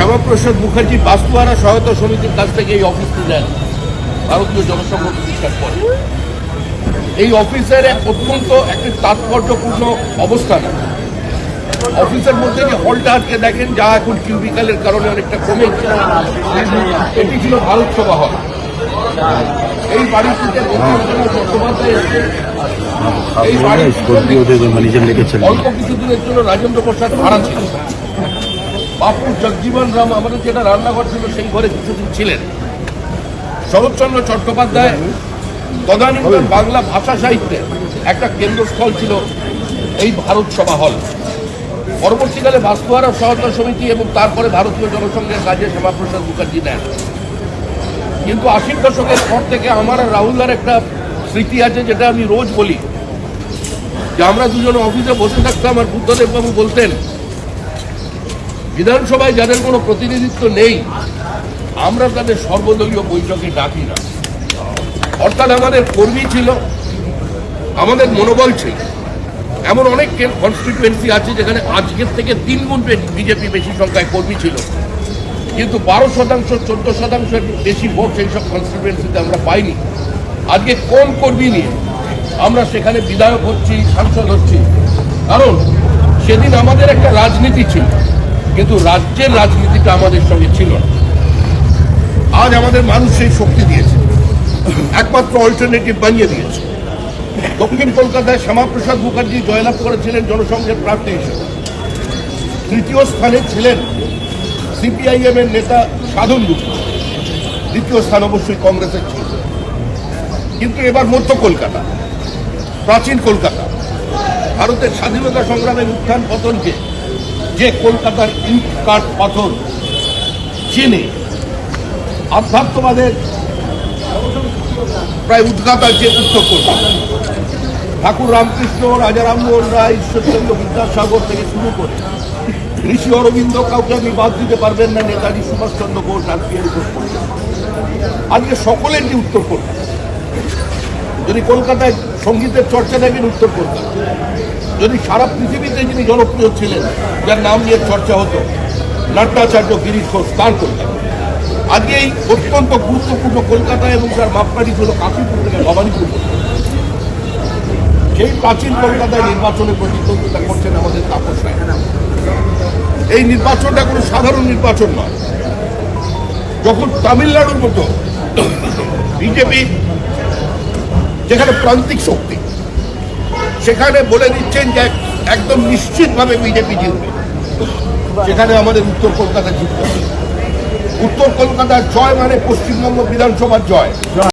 শ্যামাপ্রসাদ মুখার্জি বাস্তুহারা সহায়তা সমিতির কাছ থেকে এই অফিসটি নেন ভারতীয় জনসংঘ প্রতিষ্ঠার পরে। এই অফিসের এক অত্যন্ত একটি তাৎপর্যপূর্ণ অবস্থান। অফিসের মধ্যে যে হলটা আজকে দেখেন যা এখন কিউবিকালের কারণে অনেকটা কমে এটি ছিল ভারত সভা হল। এই বাড়িটিতে এই স্কর্পিওতে ম্যানেজার লেগেছেন অল্প কিছুদিনের জন্য রাজেন্দ্র প্রসাদ ভাড়া ছিল। বাপু জগজীবন রাম আমাদের যেটা রান্নাঘর ছিল সেই ঘরে কিছুদিন ছিলেন। শরৎচন্দ্র চট্টোপাধ্যায় তদানীন্তন বাংলা ভাষা সাহিত্যের একটা কেন্দ্রস্থল ছিল এই ভারত সভা হল। পরবর্তীকালে বাস্তুহারা সহায়তা সমিতি এবং তারপরে ভারতীয় জনসংঘের কাজে শ্যামাপ্রসাদ মুখার্জি নেন। কিন্তু আশির দশকের পর থেকে আমার আর রাহুলদার একটা স্মৃতি আছে যেটা আমি রোজ বলি। যে আমরা দুজন অফিসে বসে থাকতাম আর বুদ্ধদেব বাবু বলতেন বিধানসভায় যাদের কোনো প্রতিনিধিত্ব নেই, আমরা তাদের সর্বদলীয় বৈঠকে ডাকি না। অর্থাৎ আমাদের কর্মী ছিল, আমাদের মনোবল ছিল। এমন অনেক কনস্টিটুয়েন্সি আছে যেখানে আজকের থেকে তিন গুণ বিজেপি বেশি সংখ্যায় কর্মী ছিল। কিন্তু বারো শতাংশ, চোদ্দ শতাংশের বেশি ভোট সেই সব কনস্টিটুয়েন্সিতে আমরা পাইনি। আজকে কম কর্মী নিয়ে আমরা সেখানে বিধায়ক হচ্ছি, সাংসদ হচ্ছি। কারণ সেদিন আমাদের একটা রাজনীতি ছিল। কিন্তু রাজ্যের রাজনীতিটা আমাদের সঙ্গে ছিল না। আজ আমাদের মানুষ সেই শক্তি দিয়েছে। একমাত্র অল্টারনেটিভ বানিয়ে দিয়েছে। দক্ষিণ কলকাতায় শ্যামাপ্রসাদ মুখার্জি জয়লাভ করেছিলেন জনসংঘের প্রার্থী হিসেবে। তৃতীয় স্থানে ছিলেন সিপিআইএম এর নেতা সাধন গুপ্ত। দ্বিতীয় স্থান অবশ্যই কংগ্রেসের ছিল। কিন্তু এবার মধ্য কলকাতা, প্রাচীন কলকাতা, ভারতের স্বাধীনতা সংগ্রামের উত্থান পতনকে যে কলকাতার ইট কাঠ পাথর চিনে, আধ্যাত্মবাদের প্রায় উদ্ঘাতার যে উত্তর কলকাতা ঠাকুর রামকৃষ্ণ, রাজা রামমোহন রায়, ঈশ্বরচন্দ্র বিদ্যাসাগর থেকে শুরু করে ঋষি অরবিন্দ কাউকে আপনি বাদ দিতে পারবেন না, নেতাজি সুভাষচন্দ্র বোস আজকে সকলের যে উত্তর কলকাতা যদি কলকাতায় সঙ্গীতের চর্চা দেখেন উত্তর কলকাতা যদি সারা পৃথিবীতে যিনি জনপ্রিয় ছিলেন, যার নাম নিয়ে চর্চা হতো, নাট্যাচার্য গিরিশ ঘোষ, তার কলকাতা। আজকে এই অত্যন্ত গুরুত্বপূর্ণ কলকাতা এবং তার মাপকাঠি ছিল কাশীপুর থেকে ভবানীপুর সেই প্রাচীন কলকাতায় নির্বাচনে প্রতিদ্বন্দ্বিতা করছেন আমাদের তাপস রায়। এই নির্বাচনটা কোনো সাধারণ নির্বাচন নয়। যখন তামিলনাড়ুর মতো বিজেপি প্রান্তিক শক্তি। সেখানে বলে দিচ্ছেন যে এক- একদম নিশ্চিতভাবে বিজেপি জিতবে। সেখানে আমাদের উত্তর কলকাতা জিততে উত্তর কলকাতার জয় মানে পশ্চিমবঙ্গ বিধানসভার জয়।